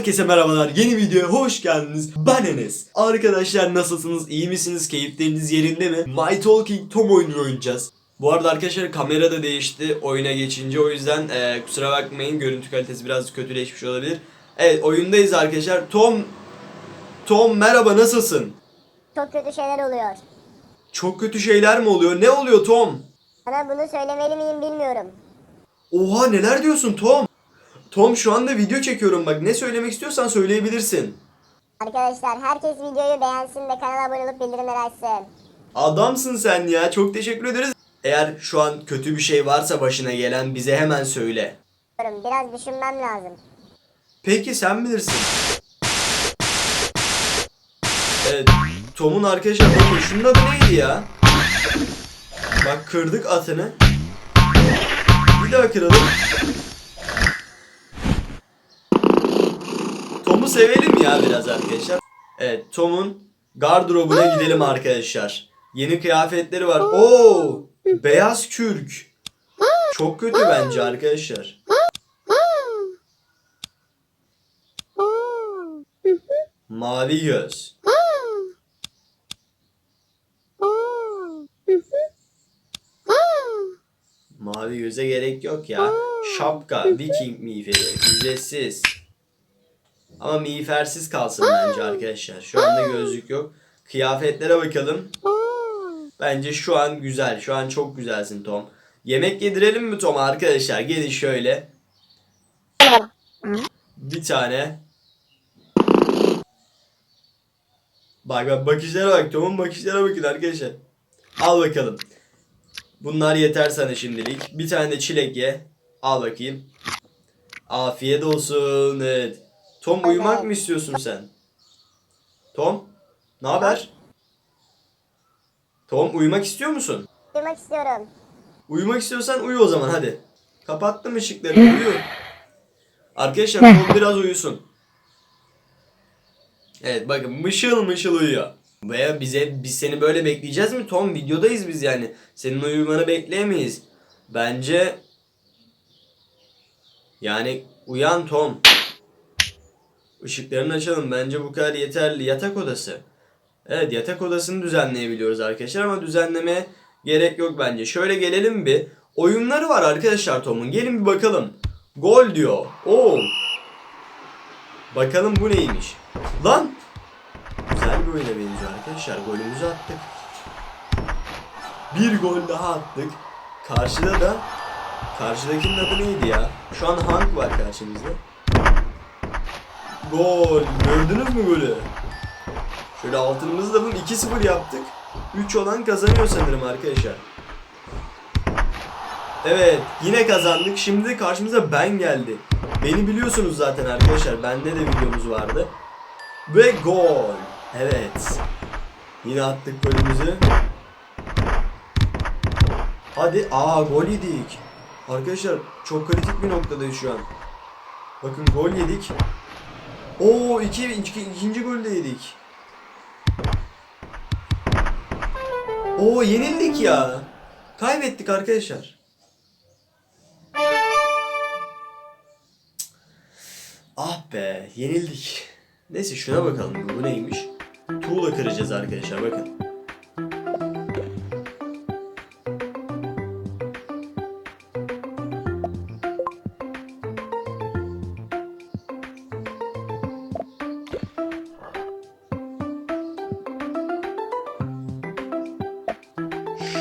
Herkese merhabalar. Yeni videoya hoş geldiniz. Ben Enes. Arkadaşlar nasılsınız? İyi misiniz? Keyifleriniz yerinde mi? My Talking Tom oyununu oynayacağız. Bu arada arkadaşlar kamera da değişti oyuna geçince o yüzden eee, kusura bakmayın görüntü kalitesi biraz kötüleşmiş olabilir. Evet oyundayız arkadaşlar. Tom Tom merhaba nasılsın? Çok kötü şeyler oluyor. Çok kötü şeyler mi oluyor? Ne oluyor Tom? Sana bunu söylemeli miyim bilmiyorum. Oha neler diyorsun Tom? Tom şu anda video çekiyorum bak ne söylemek istiyorsan söyleyebilirsin. Arkadaşlar herkes videoyu beğensin ve kanala abone olup bildirimleri açsın. Adamsın sen ya. Çok teşekkür ederiz. Eğer şu an kötü bir şey varsa başına gelen bize hemen söyle. Biraz düşünmem lazım. Peki sen bilirsin. Evet. Tom'un arkadaşlar bakın şunun adı neydi ya? Bak kırdık atını. Bir daha kıralım. Sevelim ya biraz arkadaşlar. Evet Tom'un gardırobuna gidelim arkadaşlar. Yeni kıyafetleri var. Oo! Beyaz kürk. Çok kötü bence arkadaşlar. Mavi göz. Mavi göze gerek yok ya. Şapka, Viking miğferi, ücretsiz. Ama miğfersiz kalsın bence arkadaşlar. Şu anda gözlük yok. Kıyafetlere bakalım. Bence şu an güzel. Şu an çok güzelsin Tom. Yemek yedirelim mi Tom arkadaşlar? Gelin şöyle. Bir tane. Bak bak bakışlara bak. Tom'un bakışlara bakın arkadaşlar. Al bakalım. Bunlar yeter sana şimdilik. Bir tane de çilek ye. Al bakayım. Afiyet olsun. Evet. Tom uyumak mı istiyorsun sen? Tom? Ne haber? Tom uyumak istiyor musun? Duymak istiyorum. Uyumak istiyorsan uyu o zaman hadi. Kapattım ışıkları uyu. Arkadaşlar Tom biraz uyusun. Evet bakın mışıl mışıl uyuyor. Veya bize biz seni böyle bekleyeceğiz mi Tom? Videodayız biz yani. Senin uyumanı bekleyemeyiz. Bence yani uyan Tom. Işıklarını açalım. Bence bu kadar yeterli. Yatak odası. Evet yatak odasını düzenleyebiliyoruz arkadaşlar ama düzenlemeye gerek yok bence. Şöyle gelelim bir. Oyunları var arkadaşlar Tom'un. Gelin bir bakalım. Gol diyor. Oo. Bakalım bu neymiş. Lan. Güzel bir oyuna benziyor arkadaşlar. Golümüzü attık. Bir gol daha attık. Karşıda da Karşıdakinin adı neydi ya? Şu an Hank var karşımızda. Gol. Gördünüz mü golü? Şöyle altınımızı da bunun 2-0 yaptık. 3 olan kazanıyor sanırım arkadaşlar. Evet yine kazandık. Şimdi karşımıza ben geldi. Beni biliyorsunuz zaten arkadaşlar. Bende de videomuz vardı. Ve gol. Evet. Yine attık golümüzü. Hadi. Aa gol yedik. Arkadaşlar çok kritik bir noktadayız şu an. Bakın gol yedik. Oo iki, iki, ikinci gol de yedik. Oo yenildik ya. Kaybettik arkadaşlar. Ah be yenildik. Neyse şuna bakalım bu neymiş. Tuğla kıracağız arkadaşlar bakın.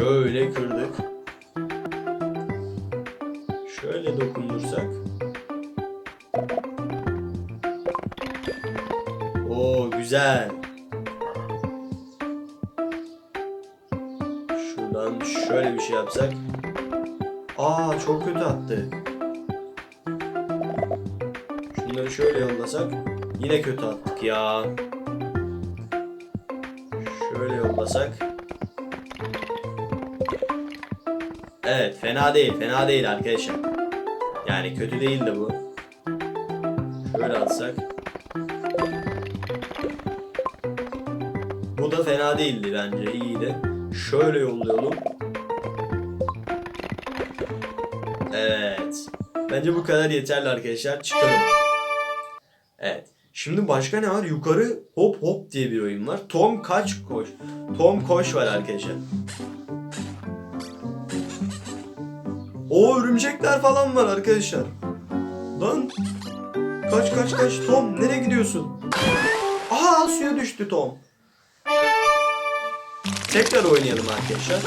Şöyle kırdık. Şöyle dokundursak. Oo güzel. Şuradan şöyle bir şey yapsak. Aa çok kötü attı. Şunları şöyle yollasak. Yine kötü attık ya. Şöyle yollasak. Evet fena değil fena değil arkadaşlar. Yani kötü değil de bu. Şöyle atsak. Bu da fena değildi bence iyiydi. Şöyle yollayalım. Evet. Bence bu kadar yeterli arkadaşlar. Çıkalım. Evet. Şimdi başka ne var? Yukarı hop hop diye bir oyun var. Tom kaç koş. Tom koş var arkadaşlar. O örümcekler falan var arkadaşlar. Lan kaç kaç kaç Tom nereye gidiyorsun? Aha suya düştü Tom. Tekrar oynayalım arkadaşlar.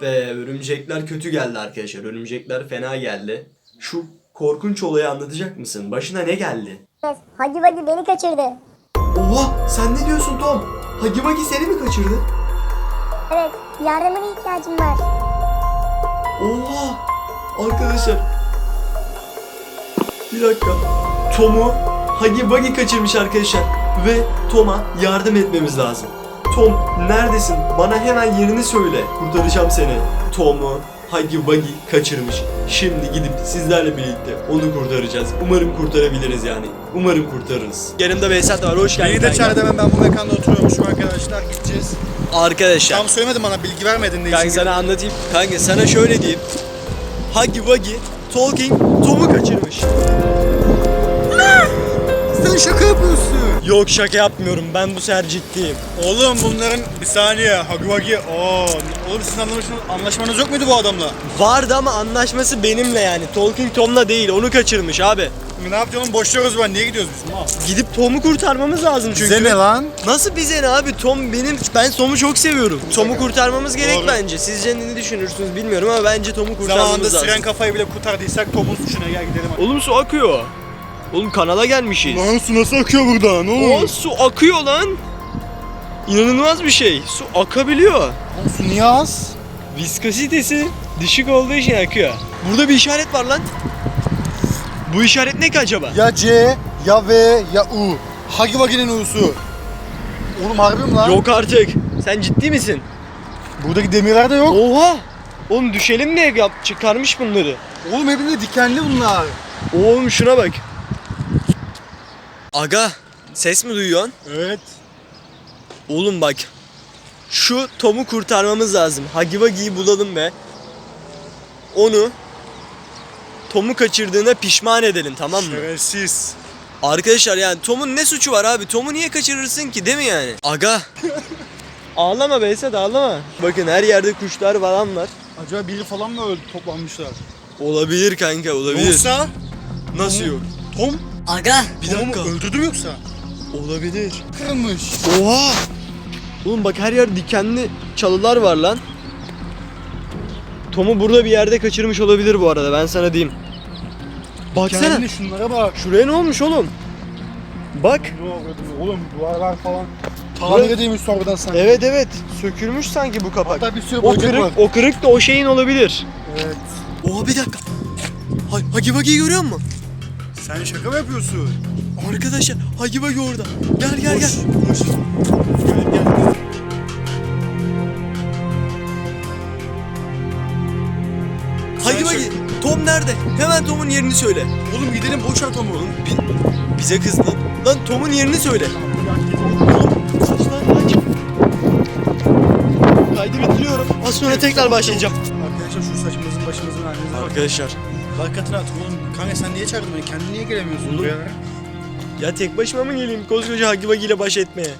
Be örümcekler kötü geldi arkadaşlar. Örümcekler fena geldi. Şu korkunç olayı anlatacak mısın? Başına ne geldi? Hagi Vagi beni kaçırdı. Oha sen ne diyorsun Tom? Hagi Wagi seni mi kaçırdı? Evet, yardımına ihtiyacım var. Oha! Arkadaşlar. Bir dakika. Tom'u Hagi Wagi kaçırmış arkadaşlar. Ve Tom'a yardım etmemiz lazım. Tom neredesin? Bana hemen yerini söyle. Kurtaracağım seni. Tom'u Hagi Wagi kaçırmış. Şimdi gidip sizlerle birlikte onu kurtaracağız. Umarım kurtarabiliriz yani. Umarım kurtarırız. Yanımda Behzat var. Hoş geldin. Beni de kanka. çağırdı hemen ben bu mekanda oturuyormuşum arkadaşlar gideceğiz. Arkadaşlar. Tam söylemedin bana bilgi vermedin ne Kanka sana anlatayım. Kanka sana şöyle diyeyim. Huggy Wuggy Tolkien Tom'u kaçırmış. Sen şaka yapıyorsun. Yok şaka yapmıyorum. Ben bu sefer ciddiyim. Oğlum bunların bir saniye Hagi Wagi. Oo, oğlum sizin anlaşmanız, anlaşmanız yok muydu bu adamla? Vardı ama anlaşması benimle yani. Tolkien Tom'la değil. Onu kaçırmış abi. Ne yapacağız oğlum boşluyoruz ben niye gidiyoruz biz? Mal. Gidip Tom'u kurtarmamız lazım çünkü. Bize ne lan? Nasıl bize ne abi? Tom benim ben Tom'u çok seviyorum. Tom'u kurtarmamız gerek Doğru. bence. Sizce ne düşünürsünüz bilmiyorum ama bence Tom'u kurtarmamız Zamanında lazım. siren kafayı bile kurtardıysak topun suçuna gel gidelim. Oğlum su akıyor. Oğlum kanala gelmişiz. Lan su nasıl akıyor buradan O su akıyor lan. İnanılmaz bir şey. Su akabiliyor. Lan su niye az? Viskositesi düşük olduğu için akıyor. Burada bir işaret var lan. Bu işaret ne ki acaba? Ya C, ya V, ya U. Hagi Wagi'nin U'su. Oğlum harbi mi lan? Yok artık. Sen ciddi misin? Buradaki demirler de yok. Oha! Oğlum düşelim diye yap çıkarmış bunları. Oğlum hepinde dikenli bunlar. Oğlum şuna bak. Aga ses mi duyuyorsun? Evet. Oğlum bak. Şu Tom'u kurtarmamız lazım. Hagiwagi'yi bulalım ve onu Tom'u kaçırdığına pişman edelim tamam mı? Şerefsiz. Arkadaşlar yani Tom'un ne suçu var abi? Tom'u niye kaçırırsın ki değil mi yani? Aga. ağlama Behzat ağlama. Bakın her yerde kuşlar falan var. Acaba biri falan mı öldü toplanmışlar? Olabilir kanka olabilir. Yoksa Nasıl yok? Tom Aga Bir dakika. mu öldürdü mü yoksa? Olabilir. Kırılmış. Oha! Oğlum bak her yer dikenli çalılar var lan. Tom'u burada bir yerde kaçırmış olabilir bu arada ben sana diyeyim. Baksana. Kendine şunlara bak. Şuraya ne olmuş oğlum? Bak. Oğlum duvarlar falan. Tamir edilmiş sonradan sanki. Evet evet. Sökülmüş sanki bu kapak. Hatta bir sürü O kırık, var. o kırık da o şeyin olabilir. Evet. Oha bir dakika. Ha, Hagi Bagi'yi görüyor musun? Sen şaka mı yapıyorsun? Arkadaşlar Hagi Bagi orada. Gel gel gel. Koş. Gel gel. Hagi Bagi. Tom nerede? Hemen Tom'un yerini söyle. Oğlum gidelim boş ver Tom'u. Oğlum bi- bize kızdı. Lan Tom'un yerini söyle. Kaydı bitiriyorum. Az sonra tekrar başlayacağım. Arkadaşlar şu saçımızın başımızın halimize bak. Arkadaşlar Bak katına at. Oğlum kanka sen niye çağırdın beni? Kendin niye gelemiyorsun Oğlum. buraya? ya tek başıma mı geleyim koskoca Hagi Bagi ile baş etmeye?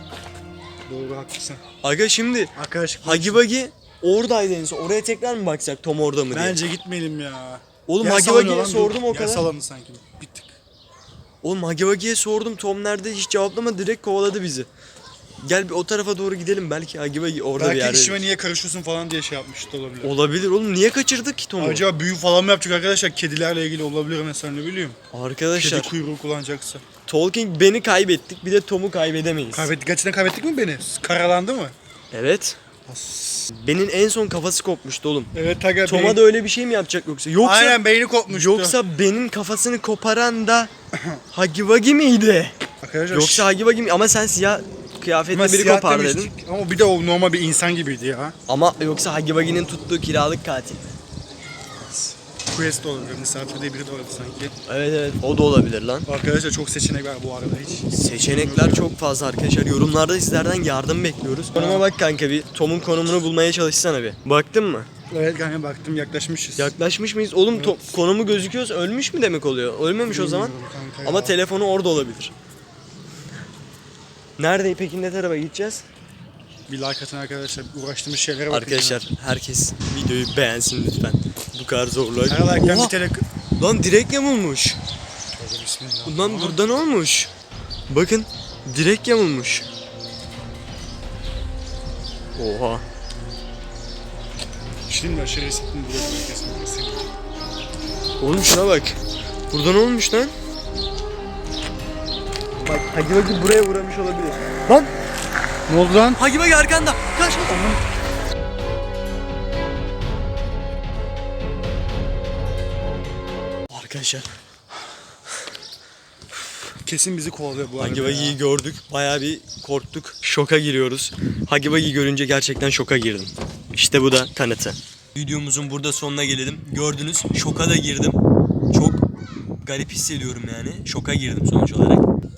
Doğru haklısın. Aga şimdi Arkadaşlar Hagi Bagi oradaydı en son. Oraya tekrar mı baksak Tom orada mı diye? Bence gitmeyelim ya. Oğlum Yer Hagi sallanıyor Bagi'ye lan, sordum o kadar. Yer sallandı sanki. Bittik. Oğlum Hagi Bagi'ye sordum Tom nerede hiç cevaplama direkt kovaladı bizi. Gel bir o tarafa doğru gidelim belki Hagi Bagi orada bir Belki yerde. işime niye karışıyorsun falan diye şey yapmış da olabilir. Olabilir oğlum niye kaçırdık ki Tom'u? Acaba büyü falan mı yapacak arkadaşlar? Kedilerle ilgili olabilir mesela ne bileyim. Arkadaşlar Kedi kuyruğu kullanacaksa. Tolkien beni kaybettik bir de Tom'u kaybedemeyiz. Kaybettik. Gerçekten kaybettik mi beni? Karalandı mı? Evet. Benim en son kafası kopmuştu oğlum. Evet aga. Tom'a beyin- da öyle bir şey mi yapacak yoksa? Yoksa Aynen beyni kopmuştu. yoksa benim kafasını koparan da Hagi Wagi miydi? Arkadaşlar Yoksa Hagi Wagi mi? Ama sen siyah kıyafetli Ama biri siyah kopar demiştik. dedin. Ama bir de o normal bir insan gibiydi ya. Ama yoksa Hagi Wagi'nin tuttuğu kiralık katil. Quest olabilir. Misafir diye biri de vardı sanki. Evet evet o da olabilir lan. Arkadaşlar çok seçenek var bu arada hiç. Seçenekler çok fazla arkadaşlar. Yorumlarda sizlerden yardım bekliyoruz. Konuma bak kanka bir. Tom'un konumunu bulmaya çalışsana bir. Baktın mı? Evet kanka baktım yaklaşmışız. Yaklaşmış mıyız? Oğlum to- konumu gözüküyorsa ölmüş mü demek oluyor? Ölmemiş o zaman. Bilmiyorum kanka Ama telefonu orada olabilir. Nerede peki ne tarafa gideceğiz? Bir like atın arkadaşlar. Uğraştığımız şeylere bakın. Arkadaşlar herkes videoyu beğensin lütfen. Bu kadar zorluğa. Her like'den Oha! bir tele... Lan direkt yamulmuş. Tövbe bismillah. Lan burada ne olmuş? Bakın direkt yamulmuş. Oha. Şimdi aşırı hissettim burası kesin burası. Oğlum şuna bak. Burada ne olmuş lan? Bak Hagi buraya uğramış olabilir. Lan Ne oldu lan? Hagi Vagi arkanda. Kaç. Arkadaşlar Kesin bizi kovalıyor bu arada. Hagi ya. Vagi'yi gördük. Bayağı bir korktuk. Şoka giriyoruz. Hagi Vagi görünce gerçekten şoka girdim. İşte bu da kanıtı. Videomuzun burada sonuna gelelim. Gördünüz şoka da girdim. Çok garip hissediyorum yani. Şoka girdim sonuç olarak.